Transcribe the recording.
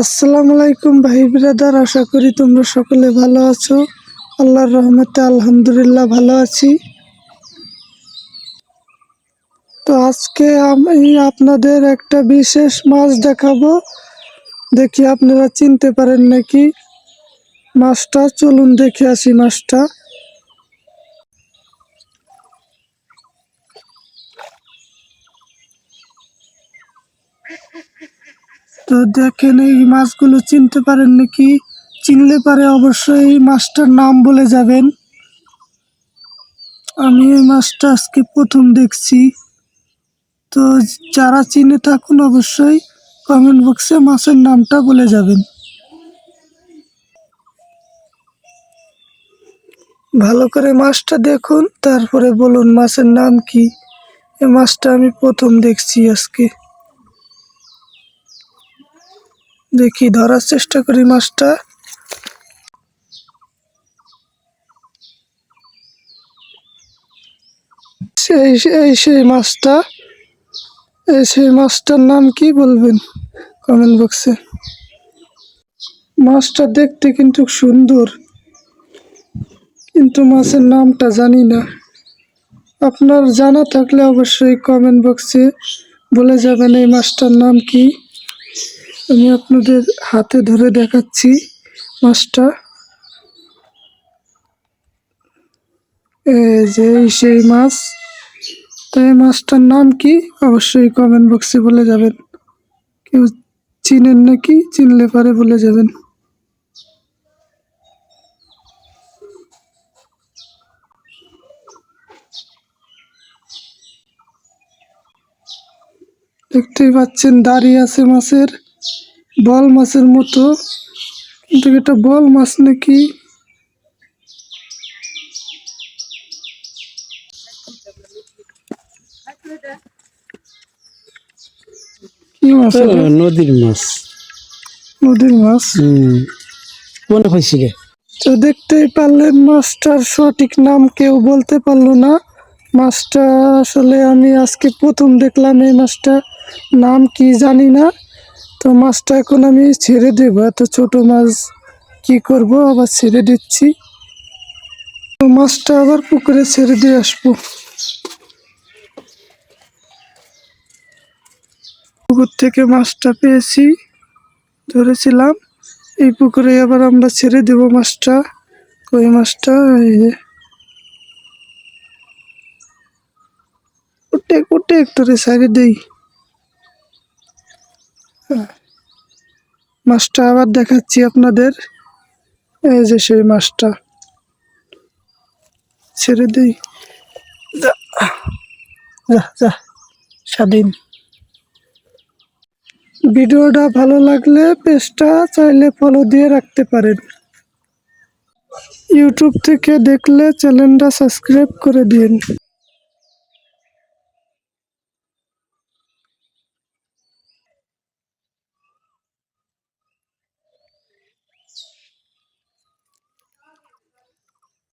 আসসালামু আলাইকুম ভাই ব্রাদার, আশা করি তোমরা সকলে ভালো আছো। আল্লাহর রহমতে আলহামদুলিল্লাহ ভালো আছি। তো আজকে আমি আপনাদের একটা বিশেষ মাছ দেখাবো। দেখি আপনারা চিনতে পারেন নাকি? মাছটা, চলুন দেখে আসি মাছটা। তো দেখেন এই মাছগুলো চিনতে পারেন নাকি? চিনলে পারে অবশ্যই এই মাছটার নাম বলে যাবেন। আমি এই মাছটা আজকে প্রথম দেখছি। তো যারা চিনে থাকুন অবশ্যই কমেন্ট বক্সে মাছের নামটা বলে যাবেন। ভালো করে মাছটা দেখুন, তারপরে বলুন মাছের নাম কি। এই মাছটা আমি প্রথম দেখছি আজকে। দেখি, ধরার চেষ্টা করি মাছটা। সেই সেই সেই মাছটা। এই সেই মাছটার নাম কি বলবেন কমেন্ট বক্সে? মাছটা দেখতে কিন্তু সুন্দর, কিন্তু মাছের নামটা জানি না। আপনার জানা থাকলে অবশ্যই কমেন্ট বক্সে বলে যাবেন এই মাছটার নাম কি। আমি আপনাদের হাতে ধরে দেখাচ্ছি মাছটা। যে সেই মাছ। তো এই মাছটার নাম কি? অবশ্যই কমেন্ট বক্সে বলে যাবেন। কেউ চিনেন নাকি? চিনলে পারে বলে যাবেন। দেখতেই পাচ্ছেন দাঁড়িয়ে আছে মাছের। বল মাছের মতো। কিন্তু এটা বল মাছ নাকি? মাছ নদীর মাছ। নদীর মাছ? মনে হয়েছে তো দেখতেই পারলেন মাছটার সঠিক নাম কেউ বলতে পারল না। মাছটা আসলে আমি আজকে প্রথম দেখলাম এই মাছটা নাম কি জানি না। তো মাছটা এখন আমি ছেড়ে দেবো। এত ছোট মাছ কি করব? আবার ছেড়ে দিচ্ছি। তো মাছটা আবার পুকুরে ছেড়ে দিয়ে আসব। পুকুর থেকে মাছটা পেয়েছি, ধরেছিলাম। এই পুকুরে আবার আমরা ছেড়ে দেব মাছটা। কই মাছটা? এই যে। উঠে উঠে একটু রে সাইডে দেই। মাছটা আবার দেখাচ্ছি আপনাদের। এই যে সেই মাছটা। ছেড়ে দিই। যা যা স্বাধীন। ভিডিওটা ভালো লাগলে পেজটা চাইলে ফলো দিয়ে রাখতে পারেন। ইউটিউব থেকে দেখলে চ্যানেলটা সাবস্ক্রাইব করে দিন।